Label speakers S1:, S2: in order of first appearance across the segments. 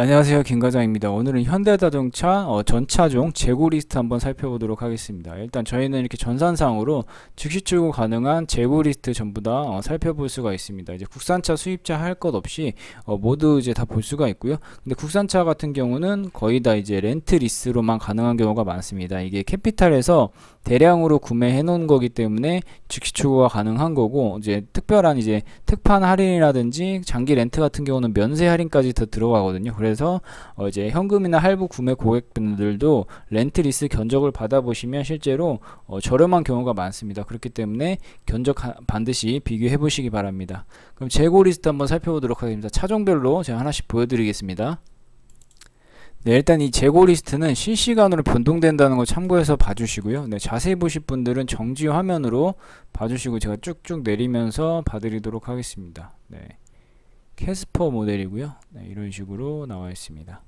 S1: 안녕하세요. 김과장입니다. 오늘은 현대자동차 어, 전차종 재고 리스트 한번 살펴보도록 하겠습니다. 일단 저희는 이렇게 전산상으로 즉시 출고 가능한 재고 리스트 전부 다 어, 살펴볼 수가 있습니다. 이제 국산차 수입차 할 것 없이 어, 모두 이제 다 볼 수가 있고요. 근데 국산차 같은 경우는 거의 다 이제 렌트 리스로만 가능한 경우가 많습니다. 이게 캐피탈에서 대량으로 구매해 놓은 거기 때문에 즉시 출고가 가능한 거고 이제 특별한 이제 특판 할인이라든지 장기 렌트 같은 경우는 면세 할인까지 더 들어가거든요. 그래서 어 이제 현금이나 할부 구매 고객분들도 렌트 리스 견적을 받아보시면 실제로 어 저렴한 경우가 많습니다. 그렇기 때문에 견적 하- 반드시 비교해 보시기 바랍니다. 그럼 재고 리스트 한번 살펴보도록 하겠습니다. 차종별로 제가 하나씩 보여드리겠습니다. 네, 일단 이 재고 리스트는 실시간으로 변동된다는 거 참고해서 봐주시고요. 네, 자세히 보실 분들은 정지 화면으로 봐주시고 제가 쭉쭉 내리면서 봐드리도록 하겠습니다. 네, 캐스퍼 모델이고요. 네, 이런 식으로 나와 있습니다.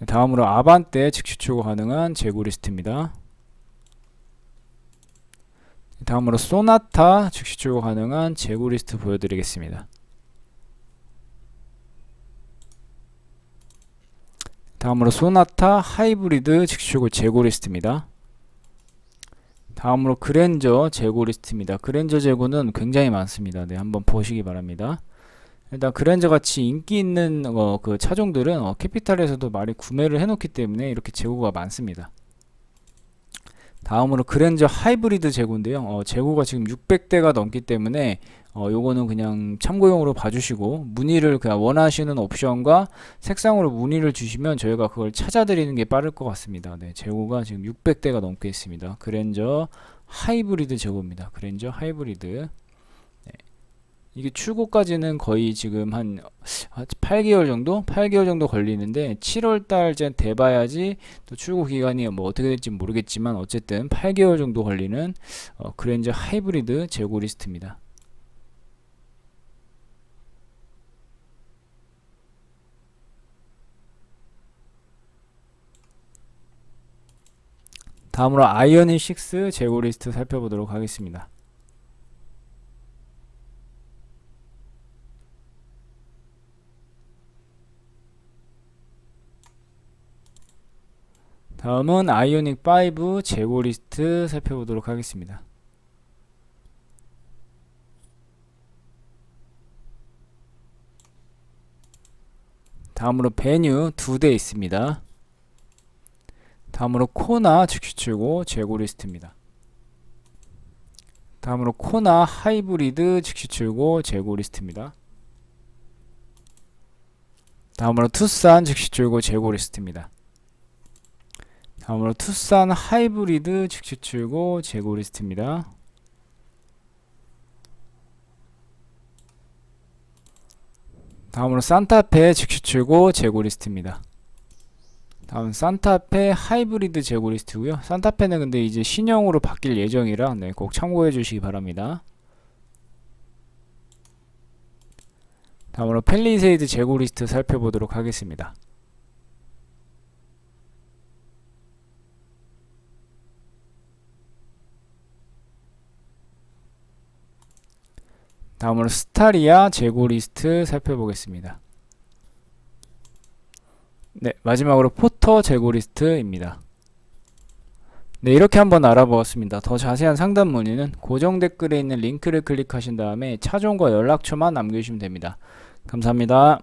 S1: 네, 다음으로 아반떼 즉시 출고 가능한 재고 리스트입니다. 다음으로 소나타 즉시 출고 가능한 재고 리스트 보여드리겠습니다. 다음으로 소나타 하이브리드 즉시출고 재고 리스트입니다. 다음으로 그랜저 재고 리스트입니다. 그랜저 재고는 굉장히 많습니다. 네, 한번 보시기 바랍니다. 일단 그랜저 같이 인기 있는 어, 그 차종들은 어, 캐피탈에서도 많이 구매를 해놓기 때문에 이렇게 재고가 많습니다. 다음으로 그랜저 하이브리드 재고인데요. 어, 재고가 지금 600대가 넘기 때문에 어, 요거는 그냥 참고용으로 봐주시고 문의를 그냥 원하시는 옵션과 색상으로 문의를 주시면 저희가 그걸 찾아드리는 게 빠를 것 같습니다. 네, 재고가 지금 600대가 넘게 있습니다. 그랜저 하이브리드 재고입니다. 그랜저 하이브리드. 네. 이게 출고까지는 거의 지금 한 8개월 정도? 8개월 정도 걸리는데 7월 달쯤 돼봐야지 또 출고 기간이 뭐 어떻게 될지 모르겠지만 어쨌든 8개월 정도 걸리는 어, 그랜저 하이브리드 재고 리스트입니다. 다음으로 아이오닉 6 재고 리스트 살펴보도록 하겠습니다. 다음은 아이오닉 5 재고 리스트 살펴보도록 하겠습니다. 다음으로 베뉴 두 대 있습니다. 다음으로 코나 즉시 출고 재고 리스트입니다. 다음으로 코나 하이브리드 즉시 출고 재고 리스트입니다. 다음으로 투싼 즉시 출고 재고 리스트입니다. 다음으로 투싼 하이브리드 즉시 출고 재고 리스트입니다. 다음으로 산타페 즉시 출고 재고 리스트입니다. 다음 산타페 하이브리드 재고 리스트고요. 산타페는 근데 이제 신형으로 바뀔 예정이라 네, 꼭 참고해 주시기 바랍니다. 다음으로 펠리세이드 재고 리스트 살펴보도록 하겠습니다. 다음으로 스타리아 재고 리스트 살펴보겠습니다. 네, 마지막으로 포터 재고 리스트입니다. 네, 이렇게 한번 알아보았습니다. 더 자세한 상담 문의는 고정 댓글에 있는 링크를 클릭하신 다음에 차종과 연락처만 남겨주시면 됩니다. 감사합니다.